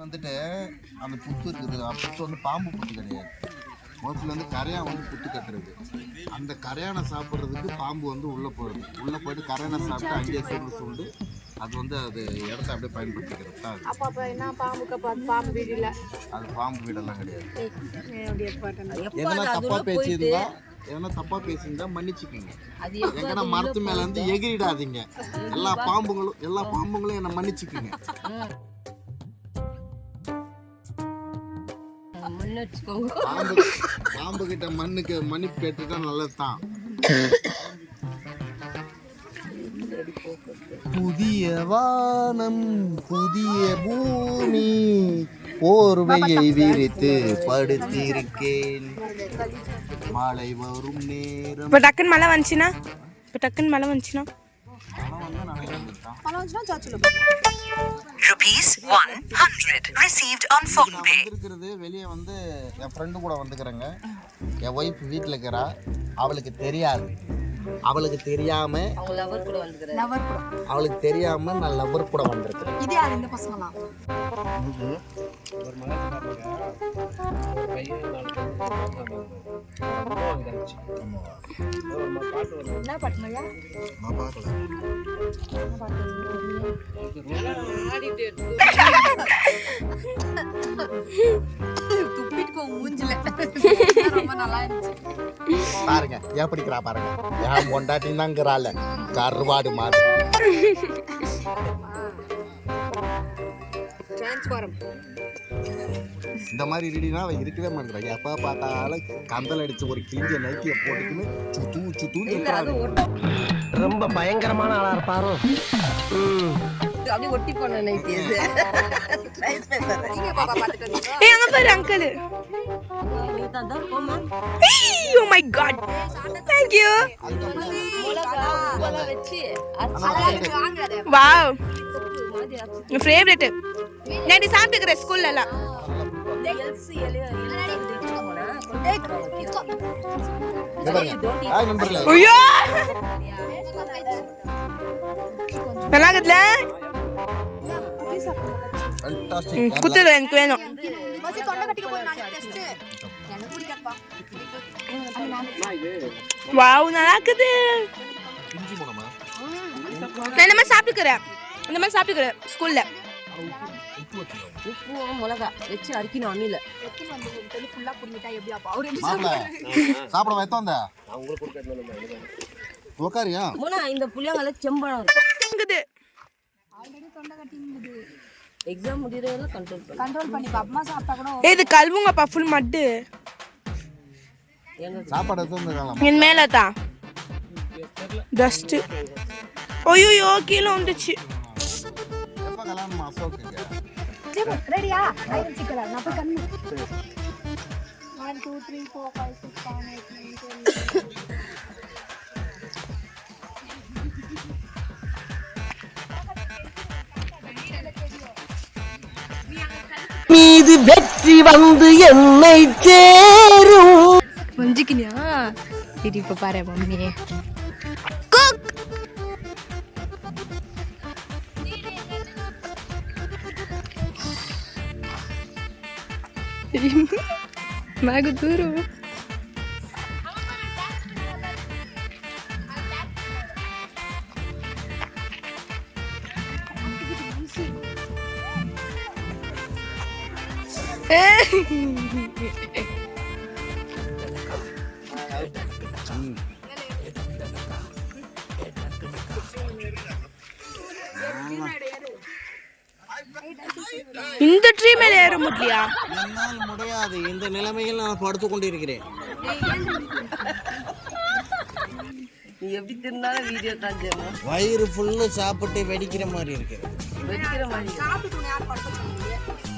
வந்துட்டு அந்த புத்து இருக்குது. அந்த புத்து வந்து பாம்பு புத்து கிடையாது. மோஸ்ட்லி வந்து கரையான் வந்து புத்து கட்டுறது. அந்த கரையானை சாப்பிட்றதுக்கு பாம்பு வந்து உள்ளே போயிடுது உள்ளே போயிட்டு கரையானை சாப்பிட்டு அங்கேயே சுண்டு சுண்டு அது வந்து அது இடத்த அப்படியே பயன்படுத்திக்கிறது தான் அது. அப்ப அப்ப என்ன பாம்புக்கு பார்த்து பாம்பு வீடு இல்ல. அது பாம்பு வீடெல்லாம் கிடையாது. எதனா தப்பாக பேசியிருந்தா எதனா தப்பாக பேசியிருந்தா மன்னிச்சுக்கோங்க. எங்கன்னா மரத்து மேலே வந்து எகிரிடாதீங்க. எல்லா பாம்புங்களும் எல்லா பாம்புங்களும் என்னை மன்னிச்சுக்கோங்க. வச்சுக்கோங்க பாம்பு பாம்பு கிட்ட மண்ணுக்கு மன்னிப்பு கேட்டுட்டா நல்லது தான் புதிய வானம் புதிய பூமி போர்வையை விரித்து படுத்திருக்கேன். மாலை வரும் நேரம். இப்போ டக்குன்னு மழை வந்துச்சுன்னா? இப்போ டக்குன்னு மழை வந்துச்சுன்னா? பணம் வந்துச்சுன்னா Rupees 100 received on phone pay. வந்திருக்கிறது வெளியே வந்து என் ஃப்ரெண்டு கூட வந்துக்கிறேங்க என் ஒய்ஃப் வீட்டில் இருக்கிறா. அவளுக்கு தெரியாது. அவளுக்கு தெரியாம லவர் லவர் அவளுக்கு தெரியாம நான் லவ்வர் கூட வந்திருக்கிறேன். இது யார்? இந்த பசங்களாம் என்ன பாட்டுமையா நான் பார்க்கல துப்பிட்டு மூஞ்சில. ரொம்ப நல்லா இருந்துச்சு. பாருங்க ஏன் பிடிக்கிறா பாருங்க? என் பொண்டாட்டி தாங்கிறாள் கருவாடு மாதிரி டிரான்ஸ்ஃபாரம் இந்த மாதிரி ரெடினா அவன் இருக்கவே மாட்டேங்கிறான் எப்போ பார்த்தாலும் கந்தல் அடிச்சு ஒரு கிழிஞ்ச நைட்டியை போட்டுக்கின்னு சுத்து இருக்கிறாரு ரொம்ப பயங்கரமான ஆளா இருப்பாரோ அப்படியே ஒட்டி போன நைட்டு அங்கே பாரு uncle oh my god thank you. Wow favourite நான் சாப்பிட்டுக்கிறேன் ஸ்கூல்ல எல்லாம். ஐயோ. நல்லா இருக்குதுல fantastic. ம், குத்துது எனக்கு வேணும். வாவ் நல்லா இருக்குது நான் இந்த மாதிரி சாப்பிட்டுக்கிறேன். இந்த மாதிரி சாப்பிட்டுக்கிறேன் ஸ்கூல்ல உப்பு மிளகா வச்சு அரிக்கணும் மாப்பிள்ள சாப்பிட வைத்தோந்த உக்காரியா? மூணா இந்த புளியங்கால செம்பழம் இருக்குது எக்ஸாம் முடியறதெல்லாம் கண்ட்ரோல் பண்ணு கண்ட்ரோல் பண்ணி. அம்மா சாப்பிட்டா கூட இது கழுவுங்கப்பா ஃபுல் மட்டு சாப்பாடு எடுத்து என் மேல தான் டஸ்ட் ஐயோ கீழே வந்துச்சு. ரெடியா மீது வெற்றி வந்து என்னை சேரும் புரிஞ்சுக்கினியா சரி இப்போ பாரு மம்மி నాకు దూరం இந்த ட்ரீ மேல ஏற முடியலையா? என்னால் முடியாது. இந்த நிலைமையில் நான் படுத்து கொண்டிருக்கிறேன். நீ எப்படி திருந்தாலும் வீடியோ தான் செய்யணும் வயிறு ஃபுல்லு சாப்பிட்டு வெடிக்கிற மாதிரி இருக்கு. வெடிக்கிற மாதிரி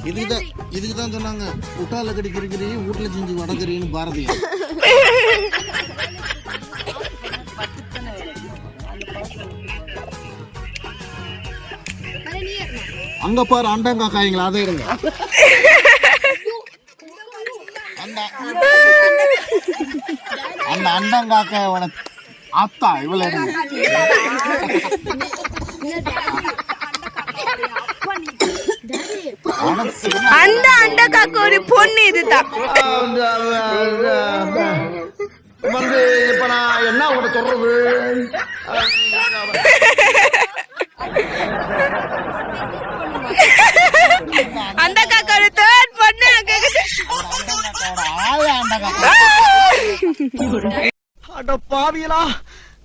இதுக்கு தான் இதுக்கு தான் சொன்னாங்க உட்டால கடிக்கிறீங்க வீட்டில் செஞ்சு வடக்கிறீன்னு பாரதியம் அங்க பாரு அண்டங்காக்காய்ங்களா அதை எடுங்க. அந்த அந்த அண்டங்காக்காயோட அத்தா இவ்வளவு அந்த அண்ட காக்கோட பொண்ணு இதுதான் வந்து இப்ப நான் என்ன உங்கள்கிட்ட சொல்றது? அந்த காக்கோட தேர்ட் பொண்ணு. அட பாவியலா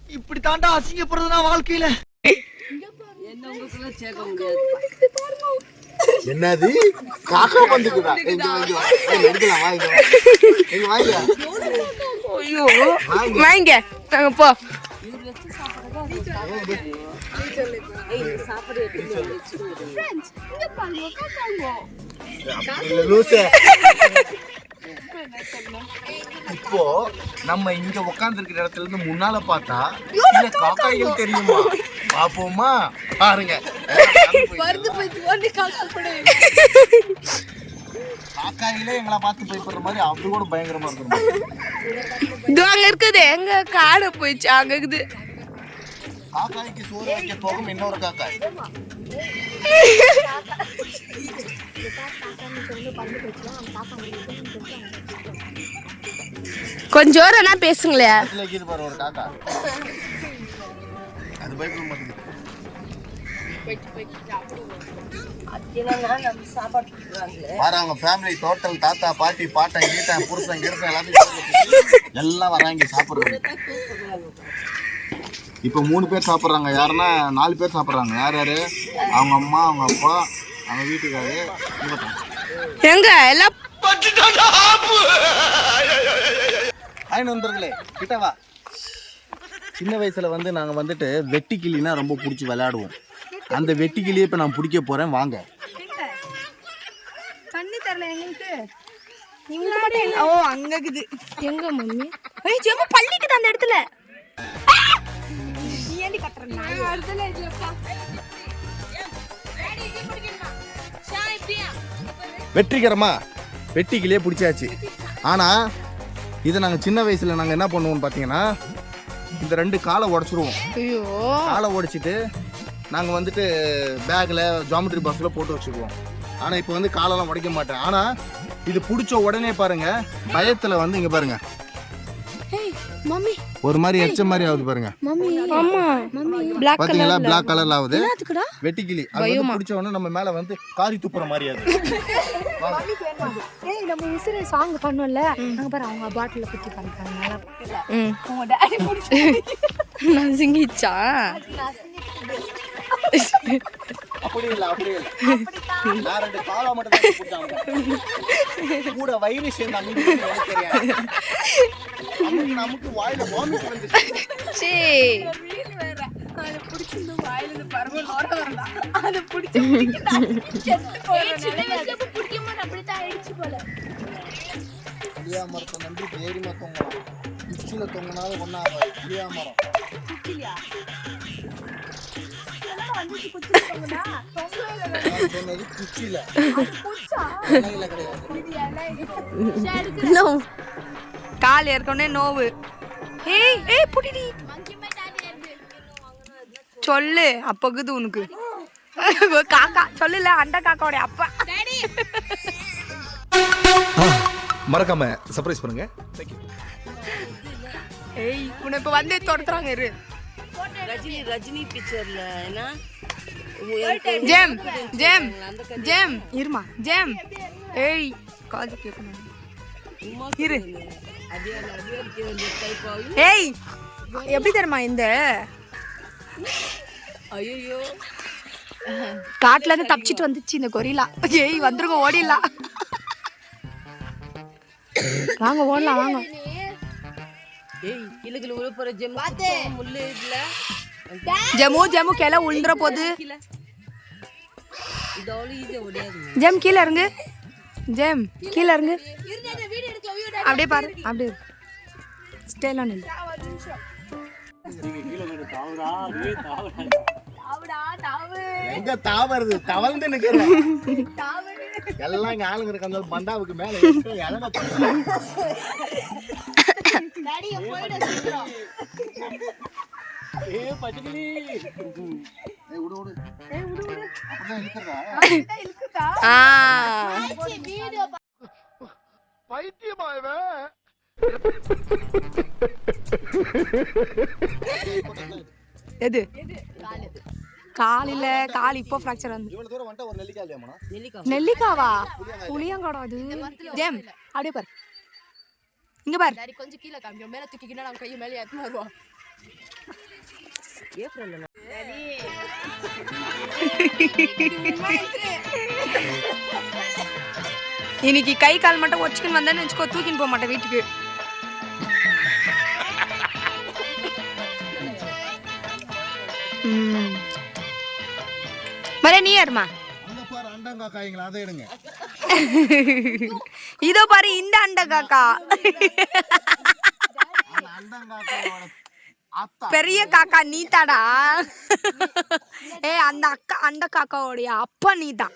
இப்படி தாண்டா அசிங்கப்படுறது நான் வாழ்க்கையில? என்னது? காக்கா வந்துக்குதா? இங்க எடுக்கலாம் வாங்க ஐயோ வாங்க நாங்க போ. இப்போ நம்ம இங்க உட்கார்ந்து இருக்கிற இடத்துல இருந்து முன்னால பார்த்தா இல்ல காக்காய்கள் தெரியுமா? பாப்போமா? பாருங்க. காக்காயிலே எங்களை பார்த்து பயப்படுற மாதிரி அது கூட பயங்கரமா இருக்கும் இது அங்க இருக்குது. எங்க காடை போயிடுச்சு. அங்க இருக்குது. காக்காய்க்கு சோறு வைக்க போகும் இன்னொரு காக்காய். கொஞ்சம் ஜோரம்னா பேசுங்களே பாரு ஒரு காக்கா. அது பயப்பட மாட்டேங்குது. அவங்க ஃபேமிலி டோட்டல் தாத்தா பாட்டி பாட்டன் கீட்டன் புருஷன் கிருஷன் எல்லாத்தையும் எல்லாம் வராங்க சாப்பிடுறாங்க இப்போ மூணு பேர் சாப்பிட்றாங்க. யாருன்னா நாலு பேர் சாப்பிட்றாங்க. யார் யாரு? அவங்க அம்மா அவங்க அப்பா அவங்க வீட்டுக்காரு. எங்க? எல்லாம் ஹாய் நண்பர்களே கிட்ட வா. சின்ன வயசுல வந்து நாங்க வந்துட்டு வெட்டி கிளினா ரொம்ப பிடிச்சி விளையாடுவோம். அந்த வெட்டி கிளியை இப்போ நான் பிடிக்க போறேன். வாங்க. தண்ணி தரல எங்களுக்கு. இங்க மட்டும் ஓ அங்க இருக்குது எங்க மம்மி? ஏய் பள்ளிக்குது அந்த இடத்துல. நீ ஏண்டி கட்டுறேன் அடுத்தல இதுலப்பா வெற்றிகரமா வெட்டி கிளியே பிடிச்சாச்சு. ஆனா இதை நாங்கள் சின்ன வயசுல நாங்கள் என்ன பண்ணுவோம்னு பார்த்தீங்கன்னா இந்த ரெண்டு காலை உடச்சிருவோம். ஐயோ. காலை உடைச்சிட்டு நாங்கள் வந்துட்டு பேக்கில் ஜாமெட்ரி பாக்ஸில் போட்டு வச்சுக்குவோம் ஆனால் இப்போ வந்து காலெல்லாம் உடைக்க மாட்டேன். ஆனால் இது பிடிச்ச உடனே பாருங்க பயத்தில் வந்து இங்கே பாருங்க. மம்மி. ஒரு மாதிரி எச்ச மாதிரி ஆகுது பாருங்க. மம்மி. ஆமா. மம்மி. பிளாக் பாத்தீங்களா? பிளாக் கலர்ல ஆகுது. என்னத்துக்குடா வெட்டிக்கிளி. அது வந்து பிடிச்ச உடனே நம்ம மேல வந்து காரி துப்புற மாதிரி ஏய் நம்ம விசிறு சாங் பண்ணோம்ல. அங்க பாரு அவங்க பாட்டில குத்தி பண்றாங்க நல்லா ம். உங்க டாடி பிடிச்சி நசுங்கிச்சா அப்படி இல்ல அப்படி இல்ல. நான் ரெண்டு காலா மட்டும் தான் பிடிச்சாங்க கூட வயிறு சேர்ந்து நமக்கு நமக்கு வாயில வாமிட் வந்துச்சு. சே அது பிடிச்சிருந்து வாயில இருந்து பரவல் ஓட வரலாம் அது பிடிச்சி புளியா மரத்தை நம்பி தைரியமா தொங்கலாம். உச்சியில தொங்கினாலும் ஒன்னா புளியா மரம். சொன்னது குச்சியில. இலையில கிடையாது. நோ கால் ஏற்கனவே நோவு. ஏய் ஏய் புடிடி. சொல்லு அப்பகுது உனக்கு. காக்கா சொல்லுல அண்ட காக்காவோட அப்பா. மறக்காம சர்ப்ரைஸ் பண்ணுங்க. ஏய் உன்னை இப்ப வந்து துரத்துறாங்க இரு. ரஜினி ரஜினி பிக்சர்ல என்ன? ஜெம் ஜெம் ஜெம் இருமா ஜெம். ஏய் காது கேட்கணும். இரு. ஏய் எப்படி தெரியுமா இந்த? ஐயோ காட்டுல இருந்து தப்பிச்சிட்டு வந்துச்சு இந்த கொரிலா. ஏய் வந்துருங்க ஓடிடலாம். வாங்க ஓடலாம் வாங்க. ஏய் கிளுகிளு உள்ள போற ஜெம் முள்ளு இதுல. ஜம்மு ஜம்மு கிளை உளுந்துற போது. ஜெம் கீழே இறங்கு. ஜெம் கீழே இறங்கு. அப்படியே பாரு அப்படியே ஸ்டேலா நில்லு எங்க தாவறது தவழ்ந்து நிக்கிறேன் எல்லாம் இங்க ஆளுங்க இருக்காங்க. பண்டாவுக்கு மேல பச்சைக்கிளி. விடு விடு. விடு விடு. அப்படிதான் இழுக்கிறதா ஆ. எது? காலில் கால் இப்போ ஃப்ராக்சர் வந்து. இவ்வளவு தூரம் வந்துட்டா ஒரு நெல்லிக்காய் இல்லையாமா நெல்லிக்காய். நெல்லிக்காவா? புளியங்கடா அது. ஜெம் அப்படியே பாரு. இங்க பாரு. டாடி கொஞ்சம் கீழே காமிக்கும் மேலே தூக்கிக்கினா நம்ம கையை மேலே ஏற்றினா வருவோம். ஏப்ரல் இன்னைக்கு கை கால் மட்டும் ஒச்சுக்குன்னு வந்தேன்னு வச்சுக்கோ தூக்கின்னு போக மாட்டேன் வீட்டுக்கு. மரே நீ யாருமா இதோ பாரு இந்த அண்டை காக்கா அந்த அண்டங்காக்காவோட அத்தா. பெரிய காக்கா நீ தாடா ஏ அந்த அக்கா அந்த காக்காவோடைய அப்பா நீ தான்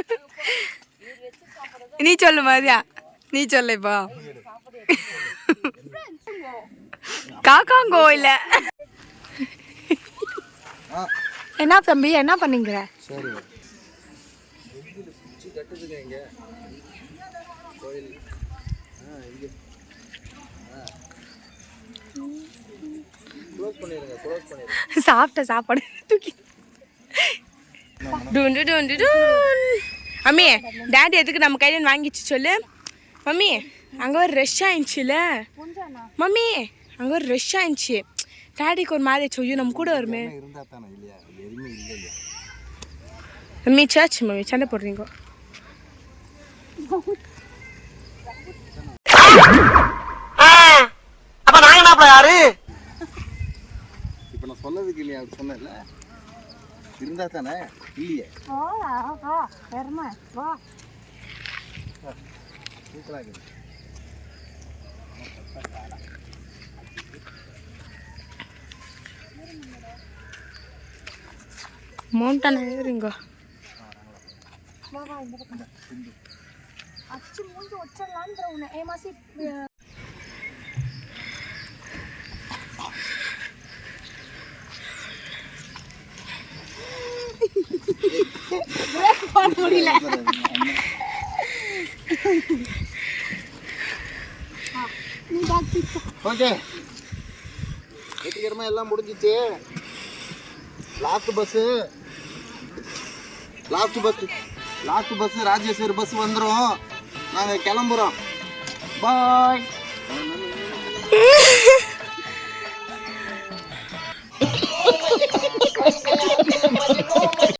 நீ சொல்லு மாதிரியா? நீ சொல்லு இப்போ. காக்காங்கோ இல்ல. என்ன தம்பி என்ன பண்ணீங்க சரி சாப்பிட்ட சாப்பாடு. தூக்கி. டுண்டு டுண்டு டுன். மம்மி டாடி எதுக்கு நம்ம கையில வாங்கிச்சு சொல்லு. மம்மி அங்கே ஒரு ரஷ் ஆயிடுச்சுல. மம்மி அங்கே ஒரு ரஷ் ஆயிடுச்சு. டாடிக்கு ஒரு மாதிரி சொல்லு நம்ம கூட வருமே. இருந்தா தானே இல்லையா? எதுவுமே இல்லை இல்லையா. மம்மி சர்ச் மம்மி சண்டை போடுறீங்க. இப்போ நான் சொன்னதுக்கு இல்லையா? சொன்னேன்ல. இருந்தா தானே இல்லையே. வா வா பெருமை சூப்பராக இருக்குது. மவுண்டன் ஏறுங்க. அச்சு மூஞ்சி வச்சிடலான்ற உன்னை. ஏ முடியல ஓகே. வெற்றிகரமாக எல்லாம் முடிஞ்சிச்சு. Last bus last bus last bus Rajeswari bus வந்துடும் நாங்கள் கிளம்புறோம். பாய் Thank